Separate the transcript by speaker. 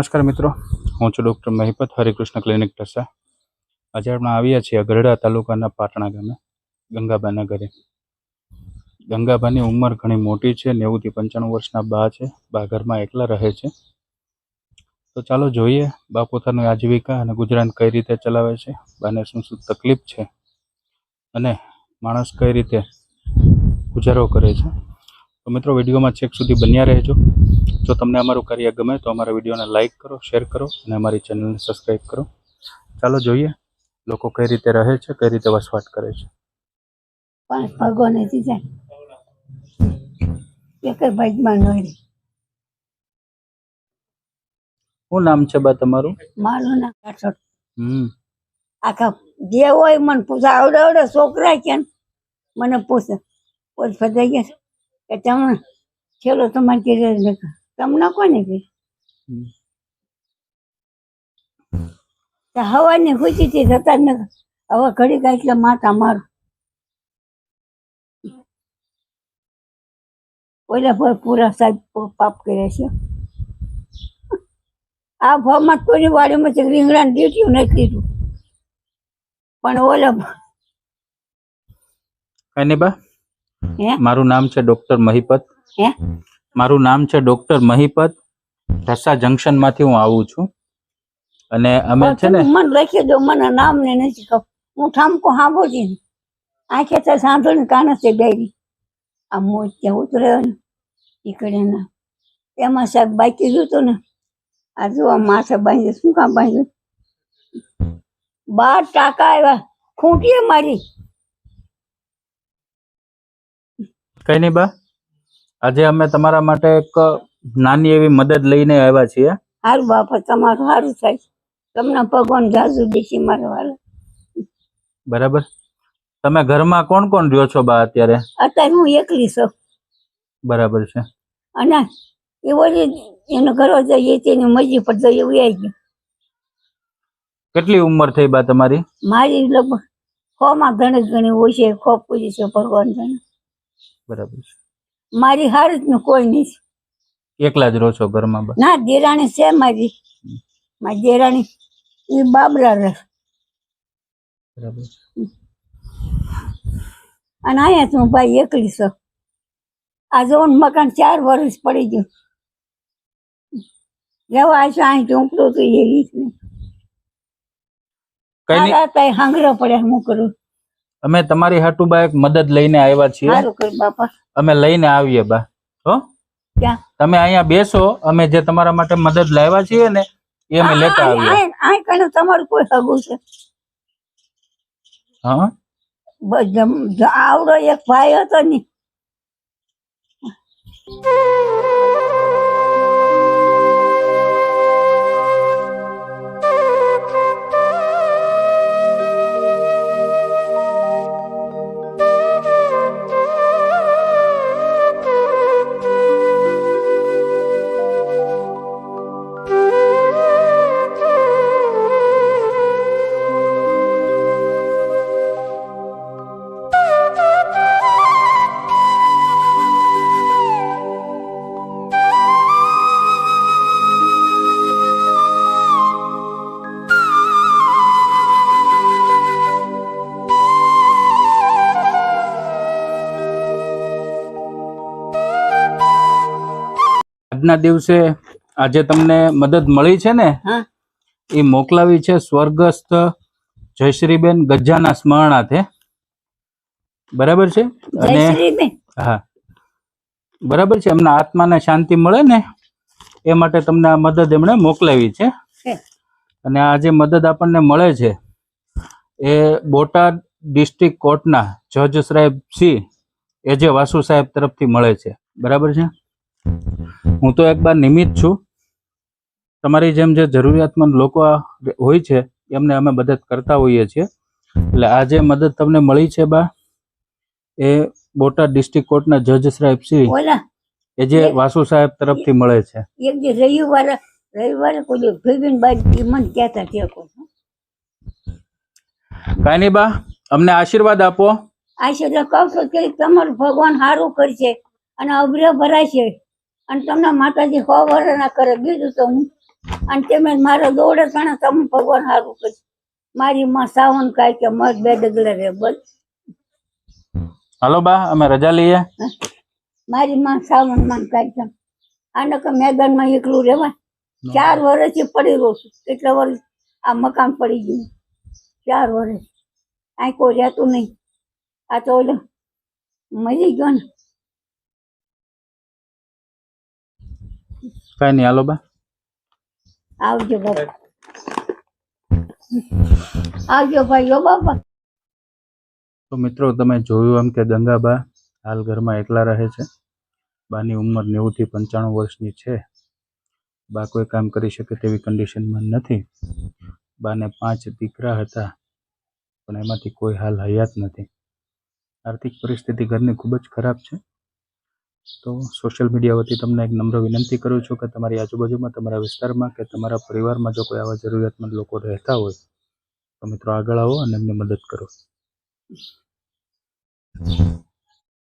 Speaker 1: નમસ્કાર મિત્રો. હું છું ડૉક્ટર મહિપત હરિકૃષ્ણ ક્લિનિક ઢસા. આજે આપણે આવ્યા છીએ ગરડા તાલુકાના પાટણા ગામે, ગંગાબાના ઘરે. ગંગાબાની ઉંમર ઘણી મોટી છે નેવુંથી પંચાણું વર્ષના બા છે, બા ઘરમાં એકલા રહે છે. તો ચાલો જોઈએ, બા પોતાની આજીવિકા અને ગુજરાન કઈ રીતે ચલાવે છે, બાને શું શું તકલીફ છે અને માણસ કઈ રીતે ગુજારો કરે છે. તો મિત્રો, વિડીયોમાં છેક સુધી બન્યા રહેજો. જો તમને અમારું કાર્ય ગમે તો અમારા વિડીયોને લાઈક કરો શેર કરો અને અમારી ચેનલને સબસ્ક્રાઈબ કરો. ચાલો જોઈએ લોકો કઈ રીતે રહે છે કઈ રીતે વસવાટ કરે છે.
Speaker 2: ભગવાન એક ભાગમાં
Speaker 1: શું નામ છે બા તમારું?
Speaker 2: મારું નામ રાઠોડ
Speaker 1: હમ.
Speaker 2: આખા જે હોય મને પૂછે આવડે આવડે છોકરા કે મને પૂછે. પોત ફસાઈ ગયા કે તમે છેલ્લો તમારે કીધે તમને કોને ને
Speaker 1: હમ.
Speaker 2: હવાની ખુશીથી થતા જ નથી. હવે ઘડી કાંઈ એટલે માતા મારું. ઓલા ભાઈ પૂરા સાહેબ પાપ કર્યા છે. આ ભાવમાં કોઈની વાડીમાં છે રીંગણાને દીઠ્યું નથી દીધું. પણ ઓલા અને
Speaker 1: કઈ નહીં બા.
Speaker 2: હે?
Speaker 1: મારું નામ છે ડોક્ટર મહિપત.
Speaker 2: હે?
Speaker 1: મારું નામ છે ડોક્ટર મહિપત. ઢસા જંકશનમાંથી હું આવું છું. અને અમે છે ને
Speaker 2: મન લખી દો મને નામ ને નથી ખબર. હું ઠામકો હાંભો ને. આંખે તો સાંભળીને કાન છે ડાયરી આ મોજ ત્યાં ઉતર્યો ને ઈકડે ના. એમાં સાહેબ બાકી રહ્યું હતું ને. આ જો માથે બાંધ્યું શું કામ બાંધ્યું? બાર ટાકા આવ્યા ખૂંટીએ મારી.
Speaker 1: કઈ નહીં બા. આજે અમે તમારા માટે એક નાની એવી મદદ લઈને આવ્યા છીએ.
Speaker 2: સારું બાપા તમારું સારું થાય. તમને ભગવાન જાજુ દેશી મારા વાળા
Speaker 1: બરાબર. તમે ઘરમાં કોણ કોણ રહ્યો છો બા અત્યારે?
Speaker 2: અત્યારે હું એકલી છું.
Speaker 1: બરાબર છે.
Speaker 2: અને એ જે એનો ઘરો જઈએ તેની મરજી પર જઈએ એવું આવી ગયું
Speaker 1: કેટલી ઉંમર થઈ બા તમારી?
Speaker 2: મારી લગભગ ખોમાં ઘણી ઘણી હોય છે ખો પૂજી છે ભગવાન જાણે.
Speaker 1: બરાબર છે.
Speaker 2: મારી હાર જ કોઈ નહીં.
Speaker 1: એકલા જ રહો છો ઘરમાં
Speaker 2: ના દેરાણી છે મારી. મારી દેરાણી એ બાબરા રહે. અને અહીંયા તું ભાઈ એકલી છો. આ જોન મકાન ચાર વર્ષ પડી ગયું. જવા છે અહીં ઝૂંપડું તો એ રીત નહીં
Speaker 1: કઈ નહીં
Speaker 2: હાંગરો પડે હું કરું.
Speaker 1: અમે તમારી હાટુબા એક મદદ લઈને આવ્યા છીએ. અમે લઈને આવીએ બા. હો? તમે અહીંયા બેસો અમે જે તમારા માટે મદદ લાવ્યા છીએ ને એ અમે લેતા આવીએ.
Speaker 2: આ કઈ તમારું કોઈ હગું છે.
Speaker 1: હા?
Speaker 2: બ- આવડો એક ભાઈ હતો ને
Speaker 1: આજના દિવસે આજે તમને મદદ મળી છે ને? એ મોકલાવી છે સ્વર્ગસ્થ જયશ્રીબેન ગજાના સ્મરણાથે બરાબર છે? અને હા. બરાબર છે? એમના આત્માને શાંતિ મળે ને એ માટે તમને આ મદદ એમણે મોકલાવી છે. અને આ જે મદદ આપણને મળે છે એ બોટાદ ડિસ્ટ્રિક્ટ કોર્ટના જજ સાહેબ સી એ જે વાસુ સાહેબ તરફથી મળે છે. બરાબર છે? હું તો એકબાર નિમિત્ત છું. તમારી જેમ જે જરૂરિયાતમંદ લોકો હોય છે એમને અમે મદદ કરતા હોઈએ છીએ. એટલે આ જે મદદ તમને મળી છે બા એ બોટાદ ડિસ્ટ્રિક્ટ કોર્ટના જજ સાહેબ શ્રી એ જે વાસુ સાહેબ તરફથી મળે છે.
Speaker 2: એક જે રવિવારે રવિવારે કોઈ દી ભીબીન બાઈ મને કહેતા તે.
Speaker 1: કાંઈ. નહીં બા અમને આશીર્વાદ આપો.
Speaker 2: આશીર્વાદ કહું છું કે તમારું ભગવાન સારું કરશે અને અભ્ર ભરાય છે અને તમને માતાજી હો વરના કરે બીજું તો હું. અને તેમજ મારા દોડે તણે તમે ભગવાન સારું કરી મારી માં સાવન કાય કે મત બે ડગલે રે બોલ.
Speaker 1: હાલો બા અમે રજા લઈએ.
Speaker 2: મારી માં સાવનમાં કાય કે આને કે મેદાનમાં એકલું રહેવાય. ચાર વર્ષથી પડી રહું છું. કેટલા વર્ષ આ મકાન પડી ગયું. ચાર વર્ષ કાંઈ કોઈ રહેતું નહીં. આ તો ઓલો મરી ગયો ને.
Speaker 1: કાંઈ નહીં હાલો બા.
Speaker 2: આવજો બાપા. આવજો ભાઈઓ બાપા.
Speaker 1: તો મિત્રો તમે જોયું એમ કે ગંગાબા હાલ ઘરમાં એકલા રહે છે. બાની ઉંમર નેવુંથી પંચાણું વર્ષની છે. બા કોઈ કામ કરી શકે તેવી કન્ડિશનમાં નથી. બાને પાંચ દીકરા હતા પણ એમાંથી કોઈ હાલ હયાત નથી. આર્થિક પરિસ્થિતિ ઘરની ખૂબ જ ખરાબ છે. તો સોશિયલ મીડિયા વતી તમને એક નમ્ર વિનંતી કરું છું કે તમારી આજુબાજુમાં, તમારા વિસ્તારમાં કે તમારા પરિવારમાં જો કોઈ આવા જરૂરિયાતમંદ લોકો રહેતા હોય, તો મિત્રો આગળ આવો અને એમની મદદ કરો.